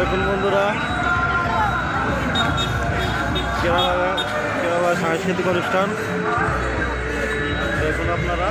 দেখুন বন্ধুরা। কেরালা কেরালা সাংস্কৃতিক অনুষ্ঠান। দেখুন আপনারা।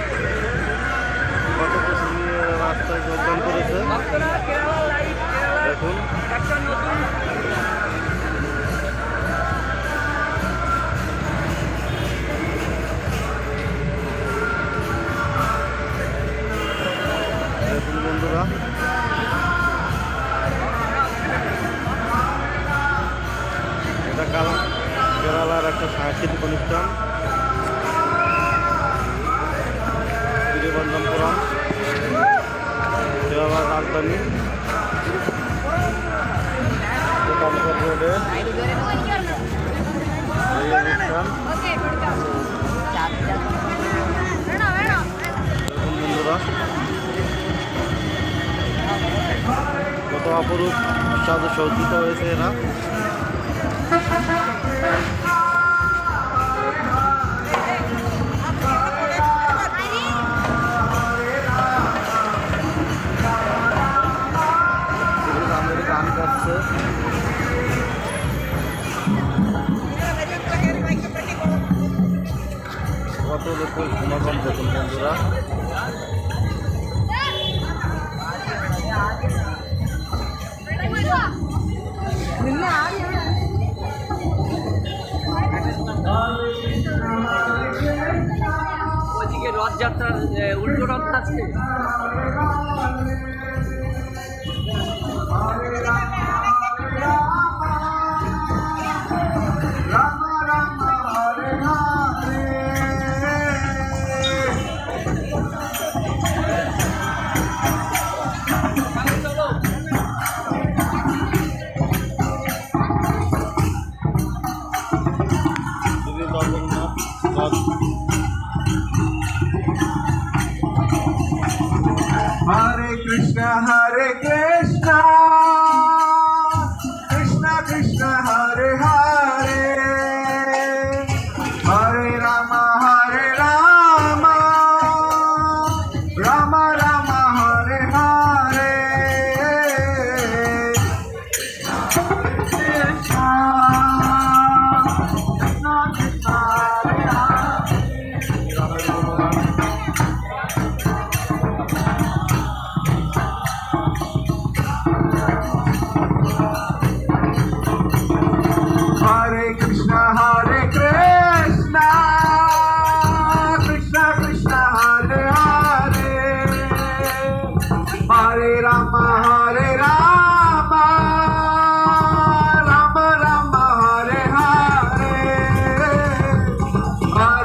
সাংস্কৃতিক অনুষ্ঠান। তিরুবনন্তপুরম সেবাবার রাজধানী। কত অপরূপ সাথে সজ্জিত হয়েছে এরা। কত লোকের সমাগম দেখুন বন্ধুরা। ওদিকে রথযাত্রার উল্টো রথ আছে Hare Krishna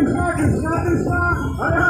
दुष्मा कृष्णा दुष्मा हर हर